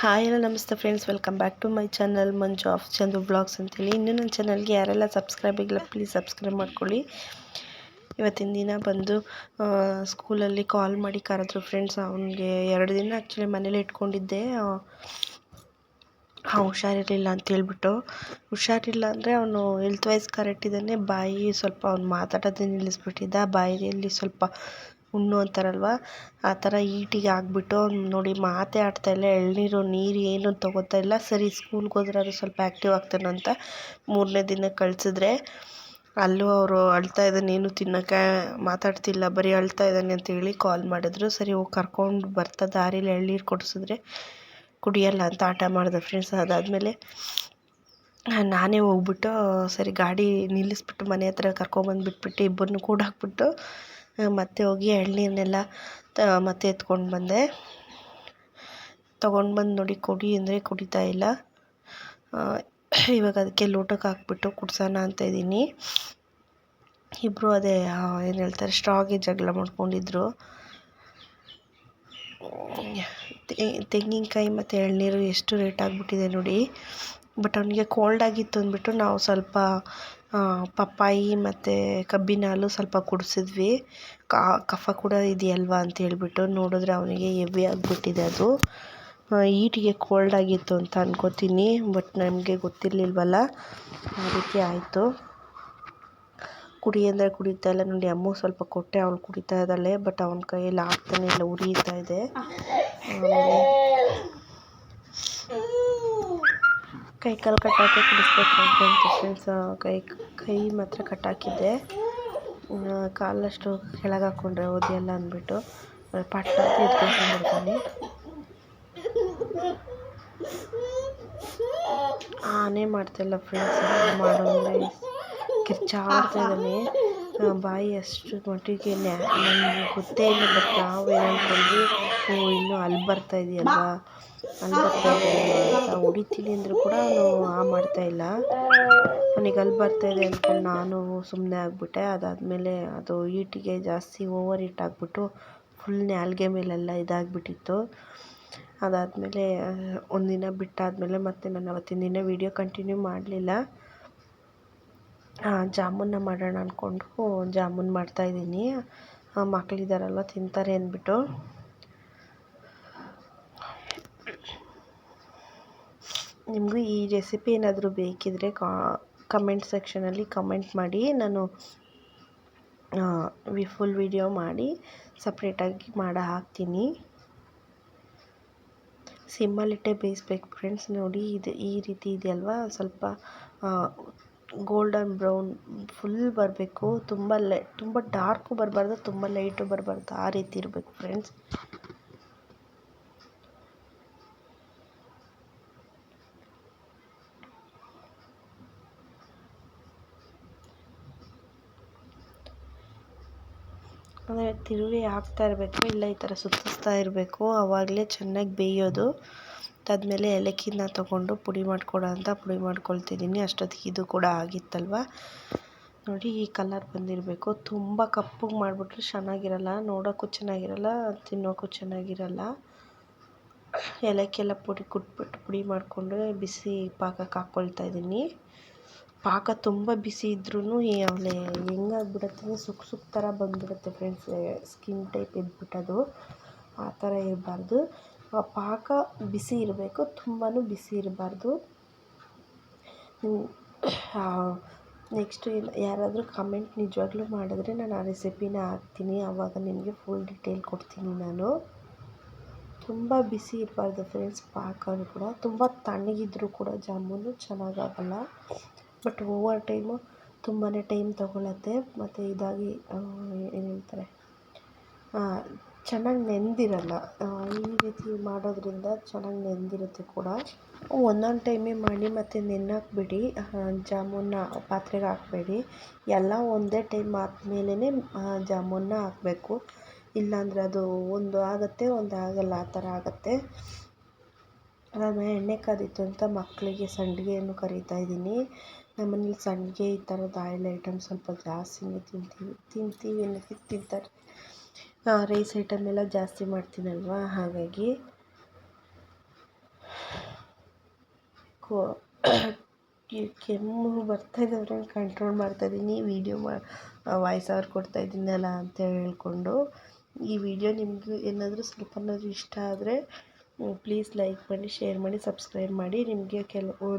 Hi, ಎಲ್ಲ ನಮಸ್ತೆ friends welcome back to my channel Manju of Chandu blogs ಅಂತೇಳಿ. ಇನ್ನೂ ನನ್ನ ಚಾನಲ್ಗೆ ಯಾರೆಲ್ಲ ಸಬ್ಸ್ಕ್ರೈಬ್ ಆಗಿಲ್ಲ ಪ್ಲೀಸ್ ಸಬ್ಸ್ಕ್ರೈಬ್ ಮಾಡ್ಕೊಳ್ಳಿ. ಇವತ್ತಿನ ದಿನ ಬಂದು ಸ್ಕೂಲಲ್ಲಿ ಕಾಲ್ ಮಾಡಿ ಕರೆದ್ರು ಫ್ರೆಂಡ್ಸ್ ಅವನಿಗೆ ಎರಡು ದಿನ ಆ್ಯಕ್ಚುಲಿ ಮನೇಲಿ ಇಟ್ಕೊಂಡಿದ್ದೆ. ಹಾಂ, ಹುಷಾರಿರಲಿಲ್ಲ ಅಂತ ಹೇಳ್ಬಿಟ್ಟು. ಹುಷಾರಿಲ್ಲ ಅಂದರೆ ಅವನು ಹೆಲ್ತ್ ವೈಸ್ ಕರೆಕ್ಟ್ ಇದ್ದಾನೆ. ಬಾಯಿ ಸ್ವಲ್ಪ ಅವ್ನು ಮಾತಾಡೋದೇ ನಿಲ್ಲಿಸ್ಬಿಟ್ಟಿದ್ದ. ಬಾಯಿಯಲ್ಲಿ ಸ್ವಲ್ಪ ಹುಣ್ಣು ಅಂತಾರಲ್ವ? ಆ ಥರ ಈಟಿಗೆ ಆಗಿಬಿಟ್ಟು ನೋಡಿ ಮಾತೇ ಆಡ್ತಾ ಇಲ್ಲ, ಎಳನೀರು, ನೀರು ಏನು ತೊಗೋತಾ ಇಲ್ಲ. ಸರಿ, ಸ್ಕೂಲ್ಗೆ ಹೋದ್ರೆ ಅದು ಸ್ವಲ್ಪ ಆ್ಯಕ್ಟಿವ್ ಆಗ್ತಾನೆ ಅಂತ ಮೂರನೇ ದಿನ ಕಳಿಸಿದ್ರೆ ಅಲ್ಲೂ ಅವರು ಅಳ್ತಾ ಇದ್ದಾನೆ, ಏನು ತಿನ್ನೋಕ್ಕೆ ಮಾತಾಡ್ತಿಲ್ಲ, ಬರೀ ಅಳ್ತಾ ಇದ್ದಾನೆ ಅಂತೇಳಿ ಕಾಲ್ ಮಾಡಿದ್ರು. ಸರಿ, ಹೋಗಿ ಕರ್ಕೊಂಡು ಬರ್ತಾ ದಾರಿಲಿ ಎಳನೀರು ಕೊಡಿಸಿದ್ರೆ ಕುಡಿಯಲ್ಲ ಅಂತ ಆಟ ಮಾಡಿದೆ ಫ್ರೆಂಡ್ಸ್ ಅದಾದಮೇಲೆ ನಾನೇ ಹೋಗ್ಬಿಟ್ಟು, ಸರಿ, ಗಾಡಿ ನಿಲ್ಲಿಸ್ಬಿಟ್ಟು ಮನೆ ಹತ್ರ ಕರ್ಕೊಂಬಂದು ಬಿಟ್ಬಿಟ್ಟು ಇಬ್ಬರನ್ನೂ ಕೂಡ ಹಾಕ್ಬಿಟ್ಟು ಮತ್ತೆ ಹೋಗಿ ಎಳನೀರನ್ನೆಲ್ಲ ಮತ್ತೆ ಎತ್ಕೊಂಡು ಬಂದೆ. ತೊಗೊಂಡು ಬಂದು ನೋಡಿ ಕುಡಿ ಅಂದರೆ ಕುಡಿತಾ ಇಲ್ಲ. ಇವಾಗ ಅದಕ್ಕೆ ಲೋಟಕ್ಕೆ ಹಾಕ್ಬಿಟ್ಟು ಕುಡ್ಸೋಣ ಅಂತ ಇದ್ದೀನಿ. ಇಬ್ಬರು ಅದೇ ಏನು ಹೇಳ್ತಾರೆ ಸ್ಟ್ರಾಗೆ ಜಗಳ ಮಾಡ್ಕೊಂಡಿದ್ರು. ತೆಂಗಿನಕಾಯಿ ಮತ್ತು ಎಳನೀರು ಎಷ್ಟು ರೇಟ್ ಆಗಿಬಿಟ್ಟಿದೆ ನೋಡಿ. ಬಟ್ ಅವನಿಗೆ ಕೋಲ್ಡ್ ಆಗಿತ್ತು ಅಂದ್ಬಿಟ್ಟು ನಾವು ಸ್ವಲ್ಪ ಪಪ್ಪಾಯಿ ಮತ್ತು ಕಬ್ಬಿನ ಹಾಲು ಸ್ವಲ್ಪ ಕುಡಿಸಿದ್ವಿ. ಕಫ ಕೂಡ ಇದೆಯಲ್ವಾ ಅಂತ ಹೇಳ್ಬಿಟ್ಟು ನೋಡಿದ್ರೆ ಅವನಿಗೆ ಹೆವಿ ಆಗಿಬಿಟ್ಟಿದೆ ಅದು. ಈಟಿಗೆ ಕೋಲ್ಡ್ ಆಗಿತ್ತು ಅಂತ ಅನ್ಕೋತೀನಿ ಬಟ್ ನಮಗೆ ಗೊತ್ತಿರಲಿಲ್ವಲ್ಲ. ಆ ರೀತಿ ಆಯಿತು. ಕುಡಿ ಅಂದರೆ ಕುಡಿತಾ ಇಲ್ಲ. ನೋಡಿ ಅಮ್ಮ ಸ್ವಲ್ಪ ಕೊಟ್ಟೆ ಅವಳು ಕುಡಿತಾ ಇದ್ದಾಳೆ ಬಟ್ ಅವನ ಕೈಯಲ್ಲಿ ಆಗ್ತಾನೆ ಇಲ್ಲ ಉರಿತಾ ಇದೆ. ಆಮೇಲೆ ಕೈ ಕಾಲು ಕಟ್ಟಾಕಿ ಕುಡಿಸ್ಬೇಕು ಅಂತ ಫ್ರೆಂಡ್ಸ್ ಕೈ ಕೈ ಮಾತ್ರ ಕಟ್ಟಾಕಿದ್ದೆ. ಕಾಲಷ್ಟು ಕೆಳಗೆ ಹಾಕ್ಕೊಂಡ್ರೆ ಓದಿಯಲ್ಲ ಅಂದ್ಬಿಟ್ಟು ಪಟ್ಟ ಎತ್ಕೊಂಡ್ಬಿಡ್ತಾನೆ ಆನೆ ಮಾಡ್ತಾಯಿಲ್ಲ ಫ್ರೆಂಡ್ಸ್ ಮಾಡೋಂದ್ರೆ ಕಿರ್ಚಾಡ್ತಾ ಇದ್ದಾನೆ. ಬಾಯಿ ಅಷ್ಟು ಮಟ್ಟಿಗೆ ನಮಗೆ ಗೊತ್ತೇ ಇಲ್ಲ, ಬಟ್ ನಾವು ಏನು ಓ, ಇನ್ನೂ ಅಲ್ಲಿ ಬರ್ತಾ ಇದೆಯಲ್ವಾ? ಅಲ್ಲಿ ಬರ್ತಾ ಇದೆ ಅಂತ ಹೊಡಿತೀನಿ ಅಂದರೂ ಕೂಡ ಅವನು ಆ ಮಾಡ್ತಾ ಇಲ್ಲ. ಅವನಿಗೆ ಅಲ್ಲಿ ಬರ್ತಾ ಇದೆ ಅಂದ್ಕೊಂಡು ನಾನು ಸುಮ್ಮನೆ ಆಗಿಬಿಟ್ಟೆ. ಅದಾದಮೇಲೆ ಅದು ಈಟಿಗೆ ಜಾಸ್ತಿ ಓವರ್ ಹೀಟ್ ಆಗಿಬಿಟ್ಟು ಫುಲ್ ನ್ಯಾಲ್ಗೆ ಮೇಲೆಲ್ಲ ಇದಾಗಿಬಿಟ್ಟಿತ್ತು. ಅದಾದಮೇಲೆ ಒಂದಿನ ಬಿಟ್ಟಾದಮೇಲೆ ಮತ್ತೆ ನಾನು ಅವತ್ತಿನ ದಿನ ವೀಡಿಯೋ ಕಂಟಿನ್ಯೂ ಮಾಡಲಿಲ್ಲ. ಜಾಮೂನ್ನ ಮಾಡೋಣ ಅಂದ್ಕೊಂಡು ಜಾಮೂನ್ ಮಾಡ್ತಾಯಿದ್ದೀನಿ ಮಕ್ಕಳಿದ್ದಾರಲ್ವ ತಿಂತಾರೆ ಅಂದ್ಬಿಟ್ಟು. ನಿಮಗೂ ಈ ರೆಸಿಪಿ ಏನಾದರೂ ಬೇಕಿದ್ದರೆ ಕಾ ಕಮೆಂಟ್ ಸೆಕ್ಷನಲ್ಲಿ ಕಮೆಂಟ್ ಮಾಡಿ. ನಾನು ವಿ ಫುಲ್ ವಿಡಿಯೋ ಮಾಡಿ ಸಪ್ರೇಟಾಗಿ ಮಾಡಿ ಹಾಕ್ತೀನಿ. ಸಿಮ್ಮಲ್ಲಿಟ್ಟೆ ಬೇಯಿಸ್ಬೇಕು ಫ್ರೆಂಡ್ಸ್ ನೋಡಿ, ಇದು ಈ ರೀತಿ ಇದೆಯಲ್ವಾ? ಸ್ವಲ್ಪ ಗೋಲ್ಡನ್ ಬ್ರೌನ್ ಫುಲ್ ಬರಬೇಕು. ತುಂಬ ಲೈ ತುಂಬ ಡಾರ್ಕು ಬರಬಾರ್ದು, ತುಂಬ ಲೈಟು ಬರಬಾರ್ದು. ಆ ರೀತಿ ಇರಬೇಕು ಫ್ರೆಂಡ್ಸ್ ಅಂದರೆ ತಿರುವಿ ಹಾಕ್ತಾ ಇರಬೇಕು, ಇಲ್ಲ ಈ ಥರ ಸುತ್ತಿಸ್ತಾ ಇರಬೇಕು. ಆವಾಗಲೇ ಚೆನ್ನಾಗಿ ಬೇಯೋದು. ಅದಾದಮೇಲೆ ಏಲಕ್ಕಿನ ತಗೊಂಡು ಪುಡಿ ಮಾಡ್ಕೊಡೋ ಅಂತ ಪುಡಿ ಮಾಡ್ಕೊಳ್ತಿದ್ದೀನಿ. ಅಷ್ಟೊತ್ತಿಗೆ ಇದು ಕೂಡ ಆಗಿತ್ತಲ್ವ? ನೋಡಿ, ಈ ಕಲರ್ ಬಂದಿರಬೇಕು. ತುಂಬ ಕಪ್ಪಗೆ ಮಾಡಿಬಿಟ್ರೆ ಚೆನ್ನಾಗಿರಲ್ಲ, ನೋಡೋಕ್ಕೂ ಚೆನ್ನಾಗಿರಲ್ಲ, ತಿನ್ನೋಕ್ಕೂ ಚೆನ್ನಾಗಿರಲ್ಲ. ಏಲಕ್ಕಿ ಎಲ್ಲ ಪುಡಿ ಕುಟ್ಬಿಟ್ಟು ಪುಡಿ ಮಾಡಿಕೊಂಡು ಬಿಸಿ ಪಾಕಕ್ಕೆ ಹಾಕ್ಕೊಳ್ತಾ ಇದ್ದೀನಿ. ಪಾಕ ತುಂಬ ಬಿಸಿ ಇದ್ರೂ ಆಮೇಲೆ ಹೆಂಗಾಗ್ಬಿಡತ್ತೆ ಸುಕ್ ಸುಕ್ ಥರ ಬಂದುಬಿಡುತ್ತೆ ಫ್ರೆಂಡ್ಸ್ ಸ್ಕಿನ್ ಟೈಪ್ ಇದ್ಬಿಟ್ಟದು. ಆ ಥರ ಇರಬಾರ್ದು. ಪಾಕ ಬಿಸಿ ಇರಬೇಕು ತುಂಬಾ ಬಿಸಿ ಇರಬಾರ್ದು. ನೆಕ್ಸ್ಟು ಯಾರಾದರೂ ಕಮೆಂಟ್ ನಿಜವಾಗ್ಲೂ ಮಾಡಿದ್ರೆ ನಾನು ಆ ರೆಸಿಪಿನ ಹಾಕ್ತೀನಿ. ಆವಾಗ ನಿಮಗೆ ಫುಲ್ ಡಿಟೇಲ್ ಕೊಡ್ತೀನಿ ನಾನು. ತುಂಬ ಬಿಸಿ ಇರಬಾರ್ದು ಫ್ರೆಂಡ್ಸ್ ಪಾಕನೂ ಕೂಡ. ತುಂಬ ತಣ್ಣಗಿದ್ರೂ ಕೂಡ ಜಾಮೂನು ಚೆನ್ನಾಗಾಗಲ್ಲ. ಬಟ್ ಓವರ್ ಟೈಮು ತುಂಬಾ ಟೈಮ್ ತೊಗೊಳತ್ತೆ. ಮತ್ತು ಇದಾಗಿ ಏನು ಹೇಳ್ತಾರೆ ಚೆನ್ನಾಗಿ ನೆಂದಿರಲ್ಲ. ಈ ರೀತಿ ಮಾಡೋದ್ರಿಂದ ಚೆನ್ನಾಗಿ ನೆಂದಿರುತ್ತೆ ಕೂಡ. ಒಂದೊಂದು ಟೈಮೇ ಮಾಡಿ ಮತ್ತು ನೆನೆಹಾಕ್ಬೇಡಿ ಜಾಮೂನ್ನ ಪಾತ್ರೆಗೆ ಹಾಕಬೇಡಿ. ಎಲ್ಲ ಒಂದೇ ಟೈಮ್ ಆದ್ಮೇಲೆ ಜಾಮೂನ್ನ ಹಾಕಬೇಕು. ಇಲ್ಲಾಂದರೆ ಅದು ಒಂದು ಆಗುತ್ತೆ, ಒಂದು ಆಗಲ್ಲ, ಆ ಥರ ಆಗುತ್ತೆ. ಅದಾದಮೇಲೆ ಎಣ್ಣೆ ಕಾದಿತ್ತು ಅಂತ ಮಕ್ಕಳಿಗೆ ಸಂಡಿಗೆಯನ್ನು ಕರಿತಾ ಇದ್ದೀನಿ. ನಮ್ಮ ಮನೇಲಿ ಸಂಡಿಗೆ ಈ ಥರದ ಆಯಿಲ್ ಐಟಮ್ ಸ್ವಲ್ಪ ಜಾಸ್ತಿನೇ ತಿಂತೀವಿ. ತಿಂತೀವಿ ಅನ್ನೋದು ತಿಂತಾರೆ. ರೈಸ್ ಐಟಮ್ ಎಲ್ಲ ಜಾಸ್ತಿ ಮಾಡ್ತೀನಲ್ವ? ಹಾಗಾಗಿ ಕೋ ಕೆಮ್ಮು ಬರ್ತಾ ಇದ್ದವ್ರೆ ಕಂಟ್ರೋಲ್ ಮಾಡ್ತಾಯಿದ್ದೀನಿ ವಿಡಿಯೋ ಮಾ ವಾಯ್ಸ್ ಕೊಡ್ತಾ ಇದ್ದೀನಲ್ಲ ಅಂತ ಹೇಳ್ಕೊಂಡು ಈ ವಿಡಿಯೋ ನಿಮಗೂ ಏನಾದರೂ ಸ್ವಲ್ಪನಾದರೂ ಇಷ್ಟ ಆದರೆ ಪ್ಲೀಸ್ ಲೈಕ್ ಮಾಡಿ ಶೇರ್ ಮಾಡಿ ಸಬ್ಸ್ಕ್ರೈಬ್ ಮಾಡಿ. ನಿಮಗೆ ಕೆಲವು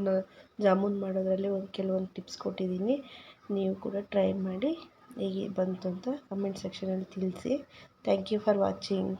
ಜಾಮೂನ್ ಮಾಡೋದರಲ್ಲಿ ಒಂದು ಕೆಲವೊಂದು ಟಿಪ್ಸ್ ಕೊಟ್ಟಿದ್ದೀನಿ. ನೀವು ಕೂಡ ಟ್ರೈ ಮಾಡಿ. ಹೇಗೆ ಬಂತು ಅಂತ ಕಮೆಂಟ್ ಸೆಕ್ಷನಲ್ಲಿ ತಿಳಿಸಿ. Thank you for watching